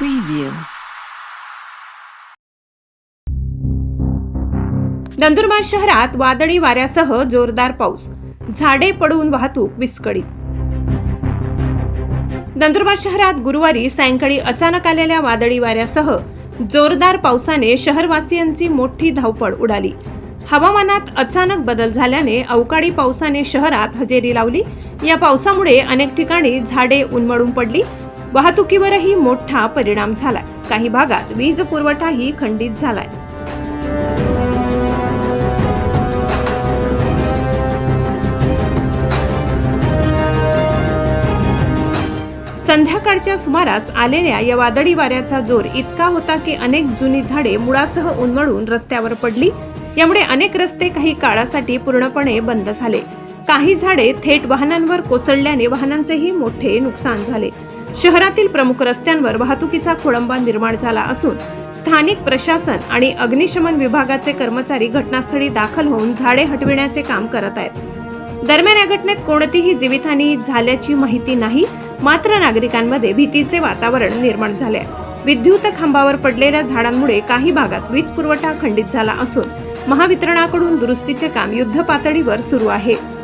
Preview. Nandurbar शहरात वादळी वाऱ्यासह जोरदार पाऊस. झाडे पडून वाहतूक विस्कळीत. नंदुरबार शहरात गुरुवारी सायंकाळी अचानक आलेल्या वादळी वाऱ्यासह जोरदार पावसाने शहरवासियांची मोठी धावपळ उडाली. हवामानात अचानक बदल झाल्याने अवकाळी पावसाने शहरात हजेरी लावली. या पावसामुळे अनेक ठिकाणी झाडे उन्मळून पडली. वाहतुकीवरही मोठा परिणाम झालाय. काही भागात वीज पुरवठाही खंडित झालाय. संध्याकाळच्या सुमारास आलेल्या या वादळी वाऱ्याचा जोर इतका होता की अनेक जुनी झाडे मुळासह उन्मळून रस्त्यावर पडली. यामुळे अनेक रस्ते काही काळासाठी पूर्णपणे बंद झाले. काही झाडे थेट वाहनांवर कोसळल्याने वाहनांचेही मोठे नुकसान झाले. शहरातील प्रमुख रस्त्यांवर वाहतुकीचा खोळंबा निर्माण झाला असून स्थानिक प्रशासन आणि अग्निशमन विभागाचे कर्मचारी घटनास्थळी दाखल होऊन झाडे हटविण्याचे काम करत आहेत. दरम्यान या घटनेत कोणतीही जीवितहानी झाल्याची माहिती नाही मात्र नागरिकांमध्ये भीतीचे वातावरण निर्माण झाले आहे. विद्युत खांबावर पडलेल्या झाडांमुळे काही भागात वीज पुरवठा खंडित झाला असून महावितरणाकडून दुरुस्तीचे काम युद्ध पातळीवर सुरू आहे.